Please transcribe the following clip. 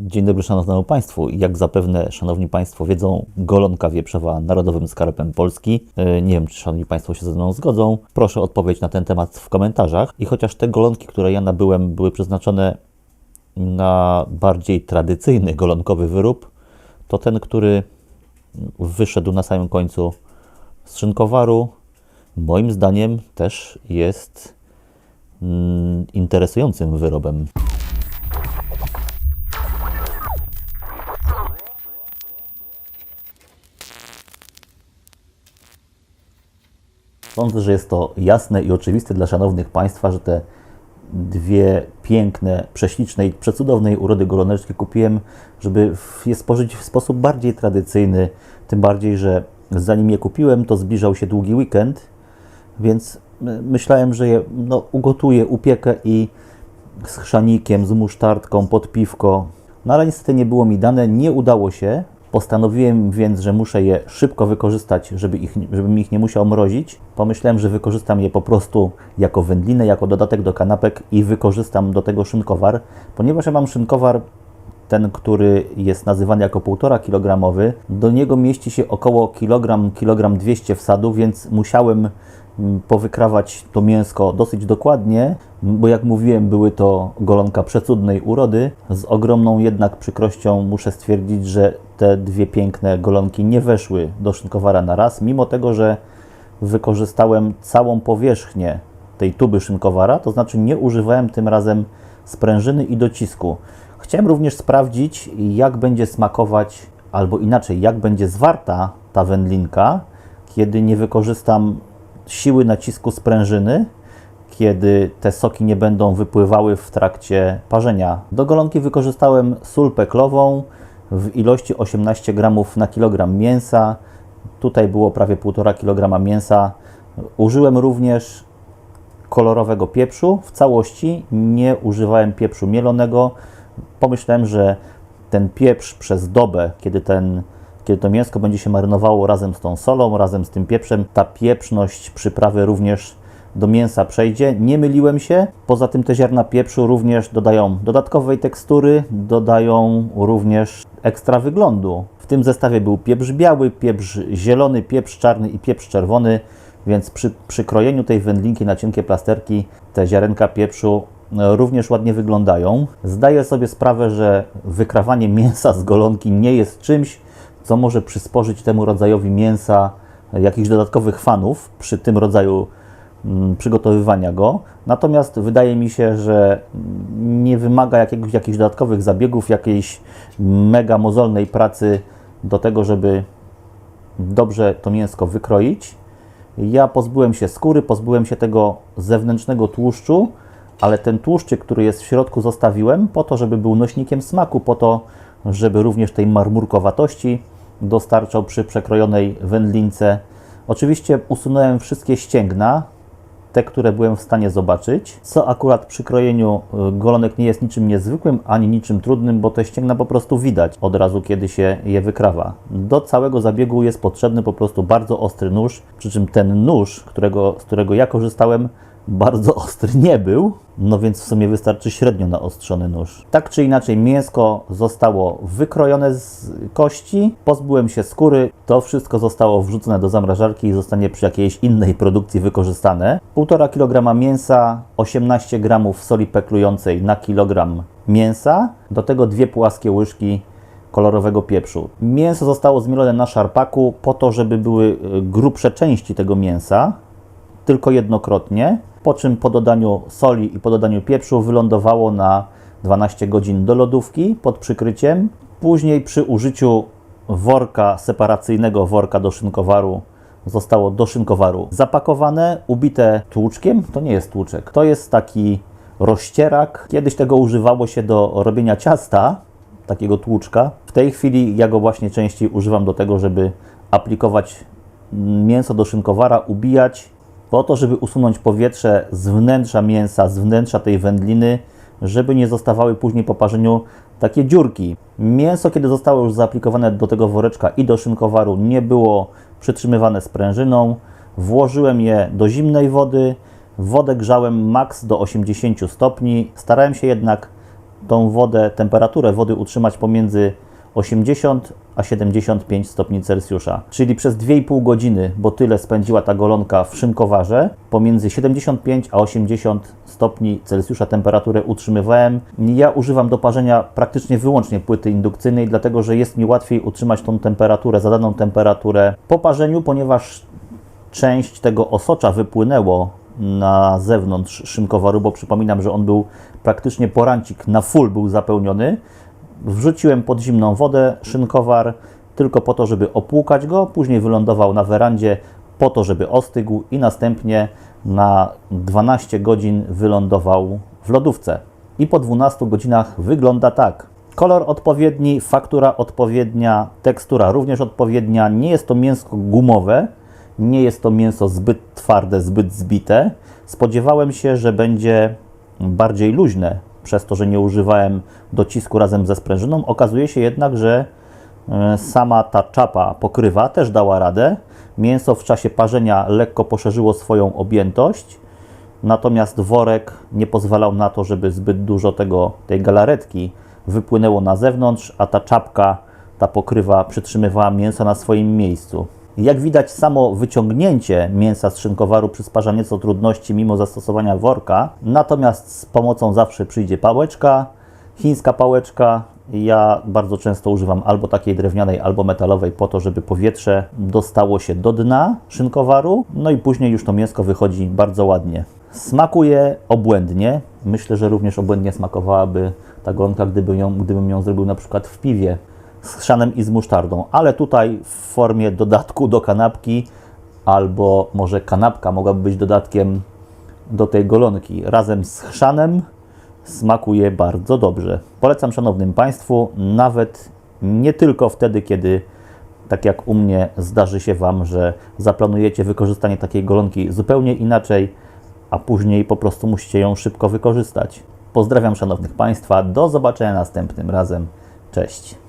Dzień dobry Szanownemu Państwu. Jak zapewne Szanowni Państwo wiedzą, golonka wieprzowa narodowym skarbem Polski. E, Nie wiem, czy Szanowni Państwo się ze mną zgodzą. Proszę o odpowiedź na ten temat w komentarzach. I chociaż te golonki, które ja nabyłem, były przeznaczone na bardziej tradycyjny golonkowy wyrób, to ten, który wyszedł na samym końcu z szynkowaru, moim zdaniem też jest mm, interesującym wyrobem. Sądzę, że jest to jasne i oczywiste dla szanownych Państwa, że te dwie piękne, prześliczne i przecudownej urody goloneczki kupiłem, żeby je spożyć w sposób bardziej tradycyjny. Tym bardziej, że zanim je kupiłem, to zbliżał się długi weekend, więc my- myślałem, że je no, ugotuję, upiekę i z chrzanikiem, z musztardką, pod piwko. No ale niestety nie było mi dane, nie udało się. Postanowiłem więc, że muszę je szybko wykorzystać, żeby ich, żebym ich nie musiał mrozić. Pomyślałem, że wykorzystam je po prostu jako wędlinę, jako dodatek do kanapek i wykorzystam do tego szynkowar. Ponieważ ja mam szynkowar ten, który jest nazywany jako 1,5 kg, do niego mieści się około kilogram, kilogram 200 wsadu, więc musiałem mm, powykrawać to mięsko dosyć dokładnie, bo jak mówiłem, były to golonka przecudnej urody. Z ogromną jednak przykrością muszę stwierdzić, że te dwie piękne golonki nie weszły do szynkowara na raz, mimo tego, że wykorzystałem całą powierzchnię tej tuby szynkowara, to znaczy nie używałem tym razem sprężyny i docisku. Chciałem również sprawdzić, jak będzie smakować, albo inaczej, jak będzie zwarta ta wędlinka, kiedy nie wykorzystam siły nacisku sprężyny, kiedy te soki nie będą wypływały w trakcie parzenia. Do golonki wykorzystałem sól peklową w ilości 18 gramów na kilogram mięsa. Tutaj było prawie 1,5 kg mięsa. Użyłem również kolorowego pieprzu w całości. Nie używałem pieprzu mielonego. Pomyślałem, że ten pieprz przez dobę, kiedy, ten, kiedy to mięsko będzie się marynowało razem z tą solą, razem z tym pieprzem, ta pieprzność przyprawy również do mięsa przejdzie. Nie myliłem się. Poza tym te ziarna pieprzu również dodają dodatkowej tekstury, dodają również ekstra wyglądu. W tym zestawie był pieprz biały, pieprz zielony, pieprz czarny i pieprz czerwony, więc przy, przy krojeniu tej wędlinki na cienkie plasterki te ziarenka pieprzu e, również ładnie wyglądają. Zdaję sobie sprawę, że wykrawanie mięsa z golonki nie jest czymś, co może przysporzyć temu rodzajowi mięsa e, jakichś dodatkowych fanów przy tym rodzaju przygotowywania go. Natomiast wydaje mi się, że mm, nie wymaga jakiegoś, jakichś dodatkowych zabiegów, jakiejś mega mozolnej pracy do tego, żeby dobrze to mięsko wykroić. Ja pozbyłem się skóry, pozbyłem się tego zewnętrznego tłuszczu, ale ten tłuszczyk, który jest w środku, zostawiłem po to, żeby był nośnikiem smaku, po to, żeby również tej marmurkowatości dostarczał przy przekrojonej wędlince. Oczywiście usunąłem wszystkie ścięgna, te, które byłem w stanie zobaczyć, co akurat przy krojeniu y, golonek nie jest niczym niezwykłym, ani niczym trudnym, bo te ścięgna po prostu widać od razu, kiedy się je wykrawa. Do całego zabiegu jest potrzebny po prostu bardzo ostry nóż, przy czym ten nóż, którego, z którego ja korzystałem, bardzo ostry nie był, no więc w sumie wystarczy średnio naostrzony nóż. Tak czy inaczej, mięsko zostało wykrojone z kości, pozbyłem się skóry, to wszystko zostało wrzucone do zamrażarki i zostanie przy jakiejś innej produkcji wykorzystane. 1,5 kg mięsa, 18 g soli peklującej na kilogram mięsa, do tego dwie płaskie łyżki kolorowego pieprzu. Mięso zostało zmielone na szarpaku po to, żeby były y, grubsze części tego mięsa, tylko jednokrotnie, po czym po dodaniu soli i po dodaniu pieprzu wylądowało na 12 godzin do lodówki pod przykryciem. Później przy użyciu worka separacyjnego, worka do szynkowaru, zostało do szynkowaru zapakowane, ubite tłuczkiem. To nie jest tłuczek, to jest taki rozcierak. Kiedyś tego używało się do robienia ciasta, takiego tłuczka. W tej chwili ja go właśnie częściej używam do tego, żeby aplikować mięso do szynkowara, ubijać po to, żeby usunąć powietrze z wnętrza mięsa, z wnętrza tej wędliny, żeby nie zostawały później po parzeniu takie dziurki. Mięso, kiedy zostało już zaaplikowane do tego woreczka i do szynkowaru, nie było przytrzymywane sprężyną. Włożyłem je do zimnej wody, wodę grzałem maks do 80 stopni. Starałem się jednak tą wodę, temperaturę wody utrzymać pomiędzy 80 a 75 stopni Celsjusza. Czyli przez 2,5 godziny, bo tyle spędziła ta golonka w szynkowarze, pomiędzy 75 a 80 stopni Celsjusza temperaturę utrzymywałem. Ja używam do parzenia praktycznie wyłącznie płyty indukcyjnej, dlatego że jest mi łatwiej utrzymać tą temperaturę, zadaną temperaturę po parzeniu, ponieważ część tego osocza wypłynęło na zewnątrz szynkowaru, bo przypominam, że on był praktycznie porancik na full był zapełniony. Wrzuciłem pod zimną wodę szynkowar tylko po to, żeby opłukać go, później wylądował na werandzie po to, żeby ostygł i następnie na 12 godzin wylądował w lodówce. I po 12 godzinach wygląda tak. Kolor odpowiedni, faktura odpowiednia, tekstura również odpowiednia. Nie jest to mięsko gumowe, nie jest to mięso zbyt twarde, zbyt zbite. Spodziewałem się, że będzie bardziej luźne, przez to, że nie używałem docisku razem ze sprężyną. Okazuje się jednak, że e, sama ta czapa pokrywa też dała radę. Mięso w czasie parzenia lekko poszerzyło swoją objętość, natomiast worek nie pozwalał na to, żeby zbyt dużo tego, tej galaretki wypłynęło na zewnątrz, a ta czapka, ta pokrywa przytrzymywała mięso na swoim miejscu. Jak widać, samo wyciągnięcie mięsa z szynkowaru przysparza nieco trudności mimo zastosowania worka, natomiast z pomocą zawsze przyjdzie pałeczka, chińska pałeczka. Ja bardzo często używam albo takiej drewnianej, albo metalowej po to, żeby powietrze dostało się do dna szynkowaru, no i później już to mięsko wychodzi bardzo ładnie. Smakuje obłędnie. Myślę, że również obłędnie smakowałaby ta golonka, gdyby ją, gdybym ją zrobił na przykład w piwie z chrzanem i z musztardą, ale tutaj w formie dodatku do kanapki, albo może kanapka mogłaby być dodatkiem do tej golonki. Razem z chrzanem smakuje bardzo dobrze. Polecam szanownym Państwu, nawet nie tylko wtedy, kiedy tak jak u mnie zdarzy się Wam, że zaplanujecie wykorzystanie takiej golonki zupełnie inaczej, a później po prostu musicie ją szybko wykorzystać. Pozdrawiam szanownych Państwa, do zobaczenia następnym razem. Cześć.